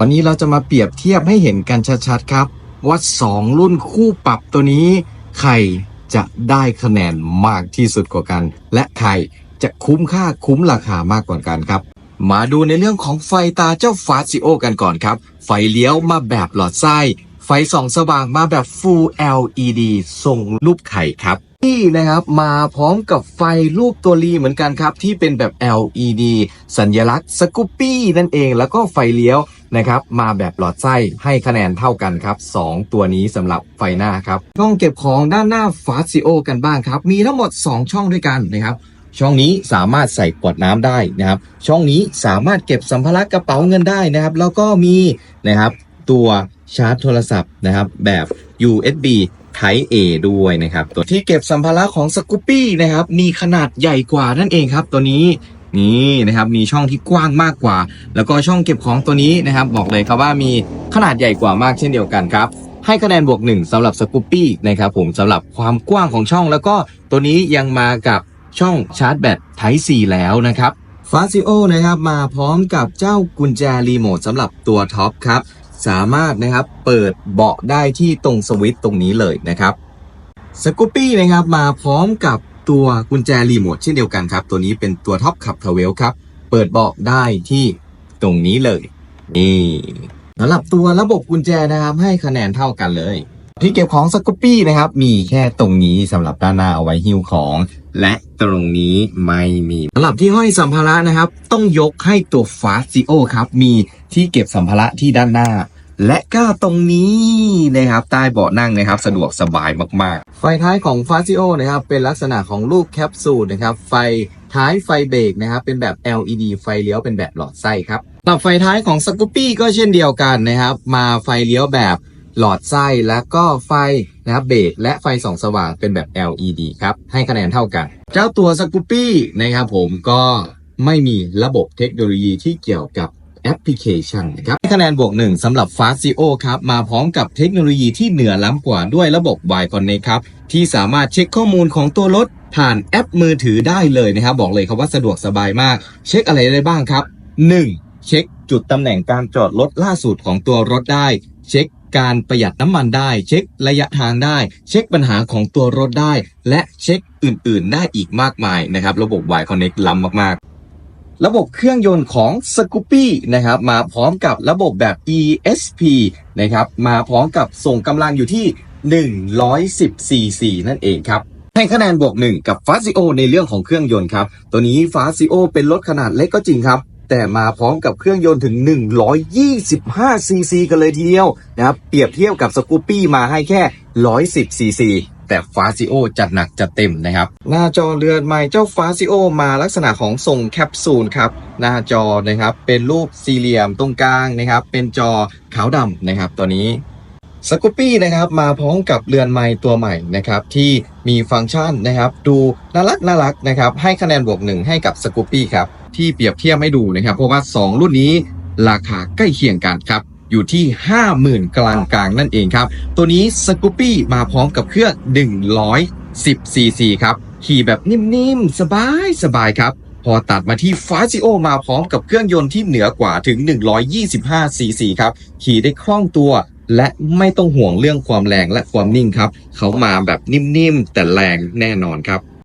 วันนี้เราจะมาเปรียบเทียบให้เห็นกันชัดๆครับ ว่า 2 รุ่นคู่ปรับตัวนี้ ใครจะได้คะแนนมากที่สุดกว่ากัน และใครจะคุ้มค่าคุ้มราคามากกว่ากันครับ มาดูในเรื่องของไฟตาเจ้าฟาซิโอกันก่อนครับ ไฟเลี้ยวมาแบบหลอดไส้ ไฟส่องสว่างมาแบบ Full LED ทรงรูปไข่ครับ นี่นะครับมาพร้อมกับไฟรูปตัวรีเหมือนกันครับ ที่เป็นแบบ LED สัญลักษณ์สกูปปี้นั่นเองแล้วก็ไฟเลี้ยวนะครับมาแบบหลอดไส้ให้คะแนนเท่ากันครับ 2 ตัวนี้สำหรับไฟหน้าครับช่องเก็บของด้านหน้าฟาซิโอกันบ้างครับ มีทั้งหมด 2 ช่องด้วยกันนะครับ ช่องนี้สามารถใส่ขวดน้ำได้นะครับ ช่องนี้สามารถเก็บสัมภาระกระเป๋าเงินได้นะครับ แล้วก็มีนะครับตัวชาร์จโทรศัพท์นะครับแบบ USB Type A ด้วยนะครับตัวที่เก็บสัมภาระของสกูปปี้นะครับมีขนาดใหญ่กว่านั่นเองครับ ตัวนี้นี่นะครับมีช่องที่กว้างมากกว่า แล้วก็ช่องเก็บของตัวนี้นะครับ บอกเลยครับว่ามีขนาดใหญ่กว่ามากเช่นเดียวกันครับให้คะแนนบวกหนึ่งสำหรับสกูปปี้นะครับผมสำหรับความกว้างของช่อง แล้วก็ตัวนี้ยังมากับช่องชาร์จแบต Type C แล้วนะครับฟาซิโอนะครับมาพร้อมกับเจ้ากุญแจรีโมทสำหรับตัวท็อปครับ สามารถนะครับเปิดเบาะได้ที่ตรงสวิตช์ตรงนี้เลยนะครับสกูปปี้นะครับมาพร้อมกับตัวกุญแจรีโมทเช่นเดียวกันครับ ตัวนี้เป็นตัวท็อปขับทเวลครับ เปิดเบาะได้ที่ตรงนี้เลย นี่สำหรับตัวระบบกุญแจนะครับ ให้คะแนนเท่ากันเลย ที่เก็บของสกูปปี้นะครับ มีแค่ตรงนี้สำหรับด้านหน้าเอาไว้หิ้วของ และตรงนี้ไม่มีสำหรับที่ห้อยสัมภาระนะครับ ต้องยกให้ตัวฟาซิโอครับ มีที่เก็บสัมภาระที่ด้านหน้า และก็ตรงนี้นะครับ ใต้เบาะนั่งนะครับ สะดวกสบายมากๆ ไฟท้ายของฟาซิโอนะครับ เป็นลักษณะของรูปแคปซูลนะครับ ไฟท้ายไฟเบรกนะครับ เป็นแบบ LED ไฟเลี้ยวเป็นแบบหลอดไส้ครับสำหรับไฟท้ายของสกูปปี้ก็เช่นเดียวกันนะครับ มาไฟเลี้ยวแบบ หลอดไส้แล้วก็ไฟนะครับเบรกและไฟส่องสว่างเป็นแบบ LED ครับ ให้คะแนนเท่ากัน เจ้าตัวสกูปปี้นะครับผมก็ไม่มีระบบเทคโนโลยีที่เกี่ยวกับแอปพลิเคชันนะครับให้คะแนนบวกหนึ่งสำหรับ f a s i o ครับ มาพร้อมกับเทคโนโลยีที่เหนือล้ำกว่าด้วยระบบ Y Connect ครับ ที่สามารถเช็คข้อมูลของตัวรถ ผ่านแอปมือถือได้เลยนะครับ บอกเลยครับว่าสะดวกสบายมาก เช็คอะไรได้บ้างครับ 1. เช็คจุดตำแหน่งการจอดรถล่าสุดของตัวรถได้ เช็ค การประหยัดน้ำมันได้ เช็คระยะทางได้ เช็คปัญหาของตัวรถได้ และเช็คอื่น ๆ ได้อีกมากมายนะครับ ระบบ Y Connect ล้ำมากๆระบบเครื่องยนต์ของ s c o o p y นะครับมาพร้อมกับระบบแบบ ESP นะครับมาพร้อมกับส่งกำลังอยู่ที่ 110 cc นั่นเองครับให้คะแนนบวกหนึ่งกับ f a s i o ในเรื่องของเครื่องยนต์ครับ ตัวนี้ f a s i o เป็นรถขนาดเล็กก็จริงครับ แต่มาพร้อมกับเครื่องยนต์ถึง 125 cc กันเลยทีเดียวนะครับ เปรียบเทียบกับสกูปปี้มาให้แค่ 110 cc แต่ฟาซิโอจัดหนักจัดเต็มนะครับ หน้าจอเรือนใหม่เจ้าฟาซิโอมาลักษณะของทรงแคปซูลครับ หน้าจอนะครับเป็นรูปสี่เหลี่ยมตรงกลางนะครับ เป็นจอขาวดำนะครับตัวนี้ สกูปปี้นะครับมาพร้อมกับเรือนไม้ตัวใหม่นะครับที่มีฟังก์ชันนะครับดูน่ารักน่ารักนะครับให้คะแนนบวกหนึ่งให้กับสกูปปี้ครับที่เปรียบเทียบให้ดูนะครับเพราะว่า 2 รุ่นนี้ราคาใกล้เคียงกันครับอยู่ที่ 50,000 กลางกลางนั่นเองครับ ตัวนี้สกูปปี้มาพร้อมกับเครื่อง 110 cc ครับ ขี่แบบนิ่มๆ สบายสบายครับ พอตัดมาที่ฟาซิโอมาพร้อมกับเครื่องยนต์ที่เหนือกว่าถึง 125 cc ครับ ขี่ได้คล่องตัว และไม่ต้องห่วงเรื่องความแรงและความนิ่งครับ เขามาแบบนิ่มๆ แต่แรงแน่นอนครับ